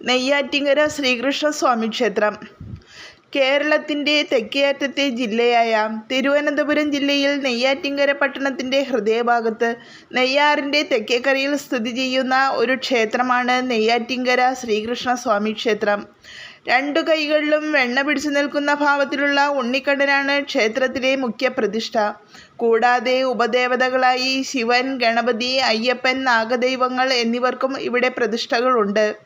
നെയ്യാറ്റിങ്കര ശ്രീകൃഷ്ണസ്വാമി ക്ഷേത്രം. കേരളത്തിന്റെ തെക്കേയറ്റത്തെ ജില്ലയായ തിരുവനന്തപുരം ജില്ലയിൽ നെയ്യാറ്റിങ്കര പട്ടണത്തിന്റെ ഹൃദയഭാഗത്ത് നെയ്യാറിന്റെ തെക്കേക്കരയിൽ സ്ഥിതി ചെയ്യുന്ന ഒരു ക്ഷേത്രമാണ് നെയ്യാറ്റിങ്കര ശ്രീകൃഷ്ണസ്വാമി ക്ഷേത്രം. രണ്ടു കൈകളിലും വെണ്ണ പിടിച്ചു നിൽക്കുന്ന ഭാവത്തിലുള്ള ഉണ്ണിക്കണ്ണനാണ് ക്ഷേത്രത്തിലെ മുഖ്യ പ്രതിഷ്ഠ. കൂടാതെ ഉപദേവതകളായി ശിവൻ ഗണപതി അയ്യപ്പൻ നാഗദൈവങ്ങൾ എന്നിവർക്കും ഇവിടെ പ്രതിഷ്ഠകളുണ്ട്.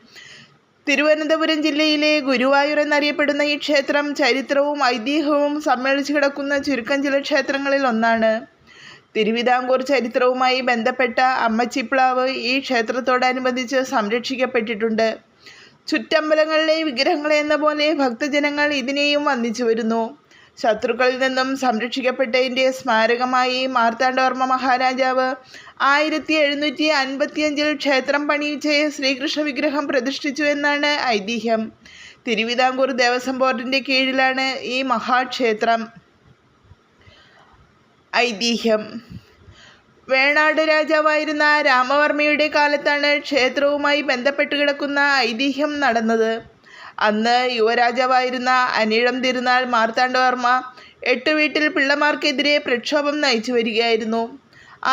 തിരുവനന്തപുരം ജില്ലയിലെ ഗുരുവായൂർ എന്നറിയപ്പെടുന്ന ഈ ക്ഷേത്രം ചരിത്രവും ഐതിഹ്യവും സമ്മേളിച്ചു കിടക്കുന്ന ചുരുക്കം ചില ക്ഷേത്രങ്ങളിൽ ഒന്നാണ്. തിരുവിതാംകൂർ ചരിത്രവുമായി ബന്ധപ്പെട്ട അമ്മച്ചിപ്ലാവ് ഈ ക്ഷേത്രത്തോടനുബന്ധിച്ച് സംരക്ഷിക്കപ്പെട്ടിട്ടുണ്ട്. ചുറ്റമ്പലങ്ങളിലെ വിഗ്രഹങ്ങളെന്ന പോലെ ഭക്തജനങ്ങൾ ഇതിനെയും വന്ദിച്ചു വരുന്നു. ശത്രുക്കളിൽ നിന്നും സംരക്ഷിക്കപ്പെട്ടതിന്റെ സ്മാരകമായി മാർത്താണ്ഡവർമ്മ മഹാരാജാവ് ആയിരത്തി എഴുന്നൂറ്റി അൻപത്തിയഞ്ചിൽ ക്ഷേത്രം പണിയിച്ച് ശ്രീകൃഷ്ണ വിഗ്രഹം പ്രതിഷ്ഠിച്ചു എന്നാണ് ഐതിഹ്യം. തിരുവിതാംകൂർ ദേവസ്വം ബോർഡിന്റെ കീഴിലാണ് ഈ മഹാക്ഷേത്രം. ഐതിഹ്യം. വേണാട് രാജാവായിരുന്ന രാമവർമ്മയുടെ കാലത്താണ് ക്ഷേത്രവുമായി ബന്ധപ്പെട്ട് കിടക്കുന്ന ഐതിഹ്യം നടന്നത്. അന്ന് യുവരാജാവായിരുന്ന അനിഴം തിരുനാൾ മാർത്താണ്ഡവർമ്മ എട്ട് വീട്ടിൽ പിള്ളമാർക്കെതിരെ പ്രക്ഷോഭം നയിച്ചു വരികയായിരുന്നു.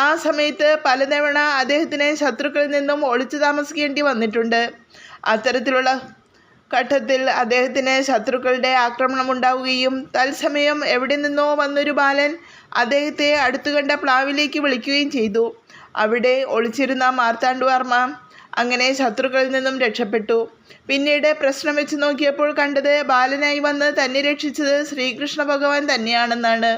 ആ സമയത്ത് പലതവണ അദ്ദേഹത്തിന് ശത്രുക്കളിൽ നിന്നും ഒളിച്ചു താമസിക്കേണ്ടി വന്നിട്ടുണ്ട്. അത്തരത്തിലുള്ള ഘട്ടത്തിൽ അദ്ദേഹത്തിന് ശത്രുക്കളുടെ ആക്രമണം ഉണ്ടാവുകയും തത്സമയം എവിടെ നിന്നോ വന്നൊരു ബാലൻ അദ്ദേഹത്തെ അടുത്തുകണ്ട പ്ലാവിലേക്ക് വിളിക്കുകയും ചെയ്തു. അവിടെ ഒളിച്ചിരുന്ന മാർത്താണ്ഡവർമ്മ അങ്ങനെ ശത്രുക്കളിൽ നിന്നും രക്ഷപ്പെട്ടു. പിന്നീട് പ്രശ്നം വെച്ച് നോക്കിയപ്പോൾ കണ്ടത് ബാലനായി വന്ന് തന്നെ രക്ഷിച്ചത് ശ്രീകൃഷ്ണ ഭഗവാൻ തന്നെയാണെന്നാണ്.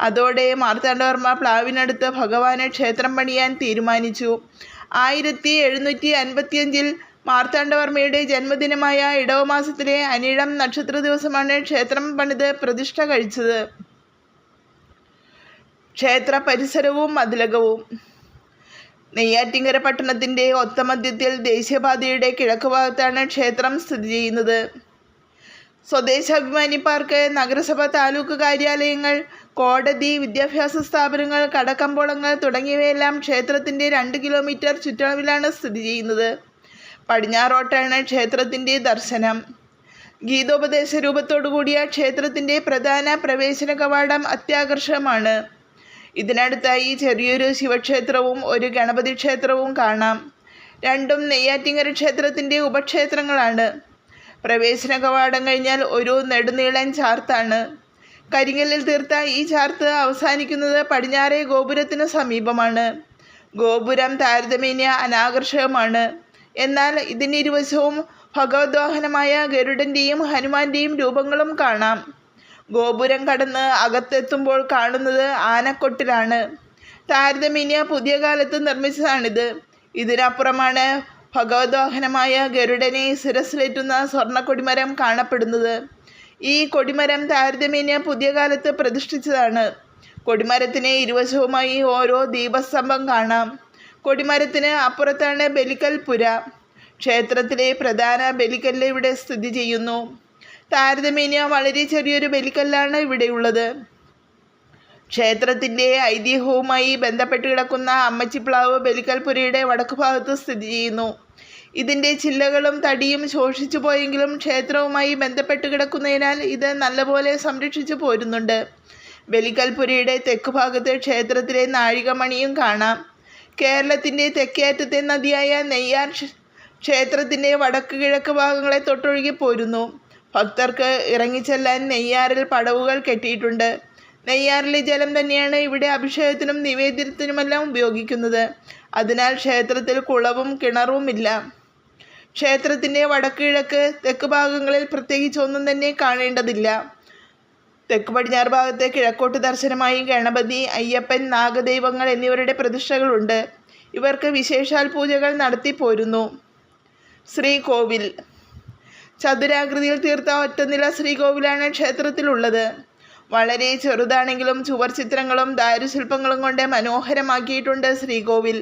അതോടെ മാർത്താണ്ഡവർമ്മ പ്ലാവിനടുത്ത് ഭഗവാനെ ക്ഷേത്രം പണിയാൻ തീരുമാനിച്ചു. ആയിരത്തി എഴുന്നൂറ്റി അൻപത്തിയഞ്ചിൽ മാർത്താണ്ഡവർമ്മയുടെ ജന്മദിനമായ ഇടവമാസത്തിലെ അനിഴം നക്ഷത്ര ദിവസമാണ് ക്ഷേത്രം പണിത് പ്രതിഷ്ഠ കഴിച്ചത്. ക്ഷേത്ര പരിസരവും മതിലകവും. നെയ്യാറ്റിങ്കര പട്ടണത്തിന്റെ ഒത്തമധ്യത്തിൽ ദേശീയപാതയുടെ കിഴക്ക് ഭാഗത്താണ് ക്ഷേത്രം സ്ഥിതി ചെയ്യുന്നത്. സ്വദേശാഭിമാനി പാർക്ക് നഗരസഭ താലൂക്ക് കാര്യാലയങ്ങൾ കോടതി വിദ്യാഭ്യാസ സ്ഥാപനങ്ങൾ കടക്കമ്പോളങ്ങൾ തുടങ്ങിയവയെല്ലാം ക്ഷേത്രത്തിന്റെ രണ്ട് കിലോമീറ്റർ ചുറ്റളവിലാണ് സ്ഥിതി ചെയ്യുന്നത്. പടിഞ്ഞാറോട്ടാണ് ക്ഷേത്രത്തിന്റെ ദർശനം. ഗീതോപദേശ രൂപത്തോടു കൂടിയ ക്ഷേത്രത്തിന്റെ പ്രധാന പ്രവേശന കവാടം അത്യാകർഷകമാണ്. ഇതിനടുത്തായി ചെറിയൊരു ശിവക്ഷേത്രവും ഒരു ഗണപതി ക്ഷേത്രവും കാണാം. രണ്ടും നെയ്യാറ്റിങ്ങര ക്ഷേത്രത്തിന്റെ ഉപക്ഷേത്രങ്ങളാണ്. പ്രവേശന കവാടം കഴിഞ്ഞാൽ ഒരു നെടുനീളൻ ചാർത്താണ്. കരിങ്ങലിൽ തീർത്ത ഈ ചാർത്ത് അവസാനിക്കുന്നത് പടിഞ്ഞാറേ ഗോപുരത്തിന് സമീപമാണ്. ഗോപുരം താരതമ്യേന അനാകർഷകമാണ്. എന്നാൽ ഇതിനിരുവശവും ഭഗവദ്വാഹനമായ ഗരുഡന്റെയും ഹനുമാന്റെയും രൂപങ്ങളും കാണാം. ഗോപുരം കടന്ന് അകത്തെത്തുമ്പോൾ കാണുന്നത് ആനക്കൊട്ടിലാണ്. താരതമ്യേന പുതിയ കാലത്ത് നിർമ്മിച്ചതാണിത്. ഇതിനപ്പുറമാണ് ഭഗവദ്വാഹനമായ ഗരുഡനെ ശിരസിലേറ്റുന്ന സ്വർണ കൊടിമരം കാണപ്പെടുന്നത്. ഈ കൊടിമരം താരതമ്യേന പുതിയ കാലത്ത് പ്രതിഷ്ഠിച്ചതാണ്. കൊടിമരത്തിന് ഇരുവശവുമായി ഓരോ ദീപസ്തംഭം കാണാം. കൊടിമരത്തിന് അപ്പുറത്താണ് ബലിക്കൽ പുര ക്ഷേത്രത്തിലെ പ്രധാന ബലിക്കല്ല് ഇവിടെ സ്ഥിതി ചെയ്യുന്നു. താരതമ്യേന വളരെ ചെറിയൊരു ബലിക്കല്ലാണ് ഇവിടെയുള്ളത്. ക്ഷേത്രത്തിന്റെ ഐതിഹ്യവുമായി ബന്ധപ്പെട്ട് കിടക്കുന്ന അമ്മച്ചിപ്ലാവ് ബലിക്കൽപുരയുടെ വടക്കു ഭാഗത്ത് സ്ഥിതി ചെയ്യുന്നു. ഇതിന്റെ ചില്ലകളും തടിയും ശോഷിച്ചു പോയെങ്കിലും ക്ഷേത്രവുമായി ബന്ധപ്പെട്ട് കിടക്കുന്നതിനാൽ ഇത് നല്ലപോലെ സംരക്ഷിച്ചു പോരുന്നുണ്ട്. ബലിക്കൽപുരയുടെ തെക്ക് ഭാഗത്ത് ക്ഷേത്രത്തിലെ നാഴികമണിയും കാണാം. കേരളത്തിന്റെ തെക്കേറ്റത്തെ നദിയായ നെയ്യാർ ക്ഷേത്രത്തിന്റെ വടക്ക് കിഴക്ക് ഭാഗങ്ങളെ തൊട്ടൊഴുകി പോരുന്നു. ഭക്തർക്ക് ഇറങ്ങിച്ചെല്ലാൻ നെയ്യാറിൽ പടവുകൾ കെട്ടിയിട്ടുണ്ട്. നെയ്യാറിലെ ജലം തന്നെയാണ് ഇവിടെ അഭിഷേകത്തിനും നിവേദ്യത്തിനുമെല്ലാം ഉപയോഗിക്കുന്നത്. അതിനാൽ ക്ഷേത്രത്തിൽ കുളവും കിണറുമില്ല. ക്ഷേത്രത്തിന്റെ വടക്കിഴക്ക് തെക്ക് ഭാഗങ്ങളിൽ പ്രത്യേകിച്ച് ഒന്നും തന്നെ കാണേണ്ടതില്ല. തെക്ക് പടിഞ്ഞാറ് ഭാഗത്ത് കിഴക്കോട്ട് ദർശനമായി ഗണപതി അയ്യപ്പൻ നാഗദൈവങ്ങൾ എന്നിവരുടെ പ്രതിഷ്ഠകളുണ്ട്. ഇവർക്ക് വിശേഷാൽ പൂജകൾ നടത്തി പോരുന്നു ശ്രീകോവിൽ ചതുരാകൃതിയിൽ തീർത്ത ഒറ്റനില ശ്രീകോവിലാണ് ക്ഷേത്രത്തിലുള്ളത്. വളരെ ചെറുതാണെങ്കിലും ചുവർ ചിത്രങ്ങളും ദാരുശില്പങ്ങളും കൊണ്ട് മനോഹരമാക്കിയിട്ടുണ്ട് ശ്രീകോവിൽ.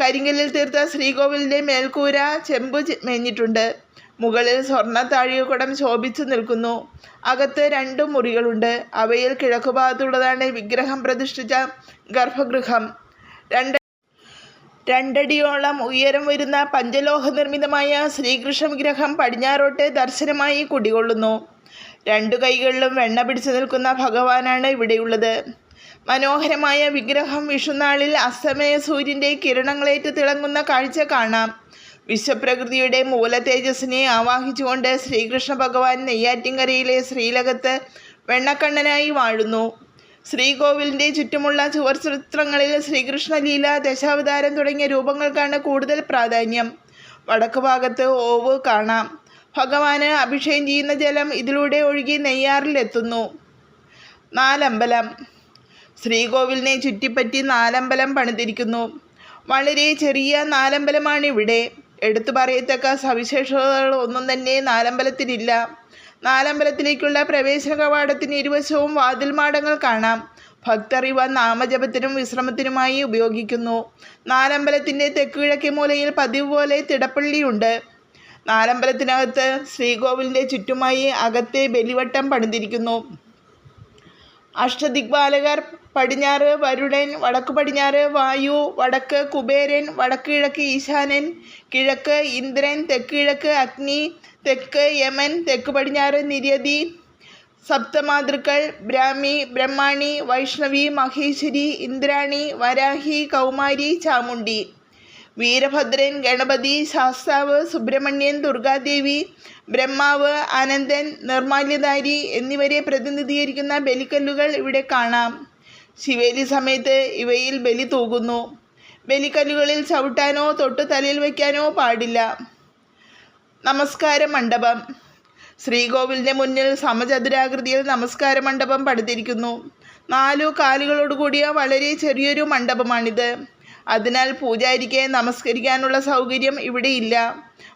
കരിങ്കല്ലിൽ തീർത്ത ശ്രീകോവിലിന്റെ മേൽക്കൂര ചെമ്പ് മേഞ്ഞിട്ടുണ്ട്. മുകളിൽ സ്വർണ താഴികക്കുടം ശോഭിച്ചു നിൽക്കുന്നു. അകത്ത് രണ്ട് മുറികളുണ്ട്. അവയിൽ കിഴക്കുഭാഗത്തുള്ളതാണ് വിഗ്രഹം പ്രതിഷ്ഠിച്ച ഗർഭഗൃഹം. രണ്ട് രണ്ടടിയോളം ഉയരം വരുന്ന പഞ്ചലോഹ നിർമ്മിതമായ ശ്രീകൃഷ്ണ വിഗ്രഹം പടിഞ്ഞാറോട്ട് ദർശനമായി കുടികൊള്ളുന്നു. രണ്ടു കൈകളിലും വെണ്ണ പിടിച്ചു നിൽക്കുന്ന ഭഗവാനാണ് ഇവിടെയുള്ളത്. മനോഹരമായ വിഗ്രഹം വിഷുനാളിൽ അസ്തമയ സൂര്യന്റെ കിരണങ്ങളേറ്റ് തിളങ്ങുന്ന കാഴ്ച കാണാം. വിശ്വപ്രകൃതിയുടെ മൂല തേജസ്സിനെ ആവാഹിച്ചുകൊണ്ട് ശ്രീകൃഷ്ണ ഭഗവാൻ നെയ്യാറ്റിൻകരയിലെ ശ്രീലകത്ത് വെണ്ണക്കണ്ണനായി വാഴുന്നു. ശ്രീകോവിലിന്റെ ചുറ്റുമുള്ള ചുവർ ചിത്രങ്ങളിൽ ശ്രീകൃഷ്ണലീല ദശാവതാരം തുടങ്ങിയ രൂപങ്ങൾക്കാണ് കൂടുതൽ പ്രാധാന്യം. വടക്ക് ഭാഗത്ത് ഓവ് കാണാം. ഭഗവാന് അഭിഷേകം ചെയ്യുന്ന ജലം ഇതിലൂടെ ഒഴുകി നെയ്യാറിലെത്തുന്നു. നാലമ്പലം. ശ്രീകോവിലിനെ ചുറ്റിപ്പറ്റി നാലമ്പലം പണിതിരിക്കുന്നു. വളരെ ചെറിയ നാലമ്പലമാണിവിടെ. എടുത്തു പറയത്തക്ക സവിശേഷതകൾ ഒന്നും തന്നെ നാലമ്പലത്തിനില്ല. നാലമ്പലത്തിലേക്കുള്ള പ്രവേശന കവാടത്തിന് ഇരുവശവും വാതിൽമാടങ്ങൾ കാണാം. ഭക്തർ ഇവ നാമജപത്തിനും വിശ്രമത്തിനുമായി ഉപയോഗിക്കുന്നു. നാലമ്പലത്തിന്റെ തെക്കുകിഴക്കേ മൂലയിൽ പതിവ് പോലെ തിടപ്പള്ളിയുണ്ട്. നാലമ്പലത്തിനകത്ത് ശ്രീകോവിലിന്റെ ചുറ്റുമായി അകത്തെ ബലിവട്ടം പണിതിരിക്കുന്നു. അഷ്ടദിഗ്പാലകർ പടിഞ്ഞാറ് വരുണൻ വടക്ക് പടിഞ്ഞാറ് വായു വടക്ക് കുബേരൻ വടക്ക് കിഴക്ക് ഈശാനൻ കിഴക്ക് ഇന്ദ്രൻ തെക്ക് കിഴക്ക് അഗ്നി തെക്ക് യമൻ തെക്ക് പടിഞ്ഞാറ് നിര്യതി സപ്തമാതൃക്കൾ ബ്രാഹ്മി ബ്രഹ്മാണി വൈഷ്ണവി മഹേശ്വരി ഇന്ദ്രാണി വരാഹി കൗമാരി ചാമുണ്ടി വീരഭദ്രൻ ഗണപതി ശാസ്താവ് സുബ്രഹ്മണ്യൻ ദുർഗാദേവി ബ്രഹ്മാവ് ആനന്ദൻ നിർമാല്യധാരി എന്നിവരെ പ്രതിനിധീകരിക്കുന്ന ബലിക്കല്ലുകൾ ഇവിടെ കാണാം. ശിവേലി സമയത്ത് ഇവയിൽ ബലി തൂകുന്നു. ബലിക്കല്ലുകളിൽ ചവിട്ടാനോ തൊട്ട് തലയിൽ വയ്ക്കാനോ പാടില്ല. നമസ്കാര മണ്ഡപം ശ്രീകോവിലിന്റെ മുന്നിൽ സമചതുരാകൃതിയിൽ നമസ്കാര മണ്ഡപം പടുത്തിരിക്കുന്നു. നാലു കാലുകളോടുകൂടിയ വളരെ ചെറിയൊരു മണ്ഡപമാണിത്. അതിനാൽ പൂജാരിക്ക് നമസ്കരിക്കാനുള്ള സൗകര്യം ഇവിടെയില്ല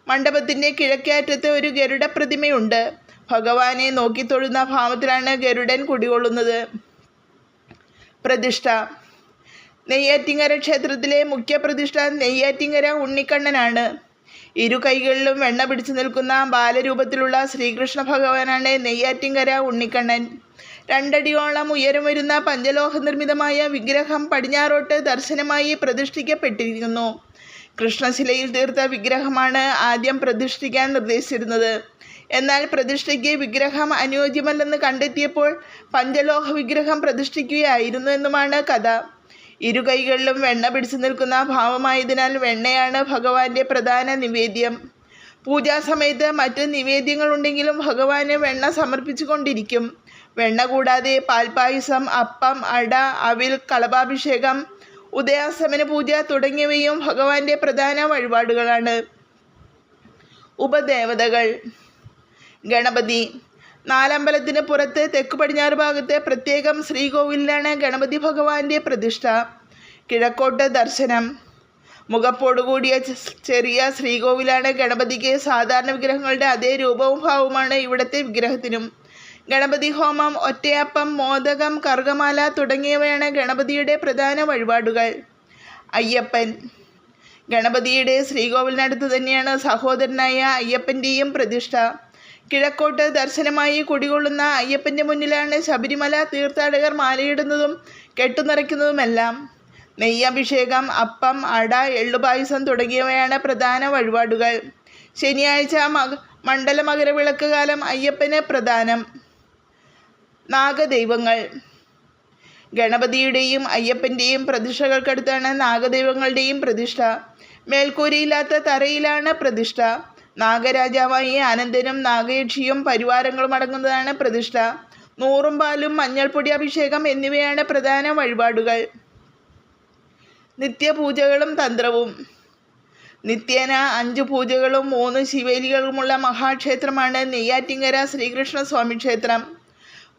മണ്ഡപത്തിന്റെ കിഴക്കേ അറ്റത്ത് ഒരു ഗരുഡ പ്രതിമയുണ്ട്. ഭഗവാനെ നോക്കി തൊഴുന്ന ഭാവത്തിലാണ് ഗരുഡൻ കുടികൊള്ളുന്നത്. പ്രതിഷ്ഠ. നെയ്യാറ്റിങ്ങര ക്ഷേത്രത്തിലെ മുഖ്യ പ്രതിഷ്ഠ നെയ്യാറ്റിങ്ങര ഉണ്ണിക്കണ്ണനാണ്. ഇരു കൈകളിലും വെണ്ണ പിടിച്ചു നിൽക്കുന്ന ബാലരൂപത്തിലുള്ള ശ്രീകൃഷ്ണ ഭഗവാനാണ് നെയ്യാറ്റിങ്കര ഉണ്ണിക്കണ്ണൻ. രണ്ടടിയോളം ഉയരം വരുന്ന പഞ്ചലോഹ നിർമ്മിതമായ വിഗ്രഹം പടിഞ്ഞാറോട്ട് ദർശനമായി പ്രതിഷ്ഠിക്കപ്പെട്ടിരിക്കുന്നു. കൃഷ്ണശിലയിൽ തീർത്ത വിഗ്രഹമാണ് ആദ്യം പ്രതിഷ്ഠിക്കാൻ നിർദ്ദേശിച്ചിരുന്നത്. എന്നാൽ പ്രതിഷ്ഠയ്ക്ക് വിഗ്രഹം അനുയോജ്യമല്ലെന്ന് കണ്ടെത്തിയപ്പോൾ പഞ്ചലോഹ വിഗ്രഹം പ്രതിഷ്ഠിക്കുകയായിരുന്നു എന്നുമാണ് കഥ. ഇരു കൈകളിലും വെണ്ണ പിടിച്ചു നിൽക്കുന്ന ഭാവമായതിനാൽ വെണ്ണയാണ് ഭഗവാന്റെ പ്രധാന നിവേദ്യം. പൂജാസമയത്ത് മറ്റ് നിവേദ്യങ്ങളുണ്ടെങ്കിലും ഭഗവാന് വെണ്ണ സമർപ്പിച്ചുകൊണ്ടിരിക്കും. വെണ്ണ കൂടാതെ പാൽപായസം അപ്പം അട അവിൽ കളഭാഭിഷേകം ഉദയാസമന പൂജ തുടങ്ങിയവയും ഭഗവാന്റെ പ്രധാന വഴിപാടുകളാണ്. ഉപദേവതകൾ. ഗണപതി. നാലമ്പലത്തിന് പുറത്ത് തെക്ക് പടിഞ്ഞാറ് ഭാഗത്തെ പ്രത്യേകം ശ്രീകോവിലിലാണ് ഗണപതി ഭഗവാന്റെ പ്രതിഷ്ഠ. കിഴക്കോട്ട് ദർശനം. മുഖപ്പോടുകൂടിയ കൂടിയ ചെറിയ ശ്രീകോവിലാണ് ഗണപതിക്ക് സാധാരണ വിഗ്രഹങ്ങളുടെ അതേ രൂപവും ഭാവവുമാണ് ഇവിടുത്തെ വിഗ്രഹത്തിനും. ഗണപതി ഹോമം ഒറ്റയപ്പം മോദകം കർഗമാല തുടങ്ങിയവയാണ് ഗണപതിയുടെ പ്രധാന വഴിപാടുകൾ. അയ്യപ്പൻ. ഗണപതിയുടെ ശ്രീകോവിലിനടുത്ത് തന്നെയാണ് സഹോദരനായ അയ്യപ്പന്റെയും പ്രതിഷ്ഠ. കിഴക്കോട്ട് ദർശനമായി കുടികൊള്ളുന്ന അയ്യപ്പന്റെ മുന്നിലാണ് ശബരിമല തീർത്ഥാടകർ മാലയിടുന്നതും കെട്ടുനിറയ്ക്കുന്നതുമെല്ലാം. നെയ്യഭിഷേകം അപ്പം അട എള്ളുപായസം തുടങ്ങിയവയാണ് പ്രധാന വഴിപാടുകൾ. ശനിയാഴ്ച മക മണ്ഡല മകരവിളക്ക് കാലം അയ്യപ്പന് പ്രധാനം നാഗദൈവങ്ങൾ. ഗണപതിയുടെയും അയ്യപ്പന്റെയും പ്രതിഷ്ഠകൾക്കടുത്താണ് നാഗദൈവങ്ങളുടെയും പ്രതിഷ്ഠ. മേൽക്കൂരയില്ലാത്ത തറയിലാണ് പ്രതിഷ്ഠ. നാഗരാജാവായി ആനന്ദനും നാഗയക്ഷിയും പരിവാരങ്ങളും അടങ്ങുന്നതാണ് പ്രതിഷ്ഠ. നൂറും പാലും മഞ്ഞൾപ്പൊടി അഭിഷേകം എന്നിവയാണ് പ്രധാന വഴിപാടുകൾ. നിത്യപൂജകളും തന്ത്രവും. നിത്യേന അഞ്ച് പൂജകളും മൂന്ന് ശിവേലികളുമുള്ള മഹാക്ഷേത്രമാണ് നെയ്യാറ്റിങ്കര ശ്രീകൃഷ്ണസ്വാമി ക്ഷേത്രം.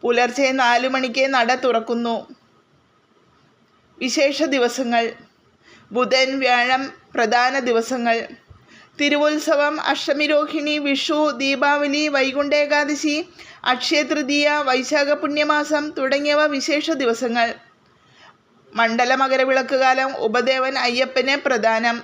പുലർച്ചെ നാലു മണിക്ക് നട തുറക്കുന്നു. വിശേഷ ദിവസങ്ങൾ. ബുധൻ വ്യാഴം പ്രധാന ദിവസങ്ങൾ. തിരുവുത്സവം അഷ്ടമിരോഹിണി വിഷു ദീപാവലി വൈകുണ്ഠേകാദശി അക്ഷയതൃതീയ വൈശാഖ പുണ്യമാസം തുടങ്ങിയവ വിശേഷ ദിവസങ്ങൾ. മണ്ഡല മകരവിളക്ക് കാലം ഉപദേവൻ അയ്യപ്പന് പ്രധാനം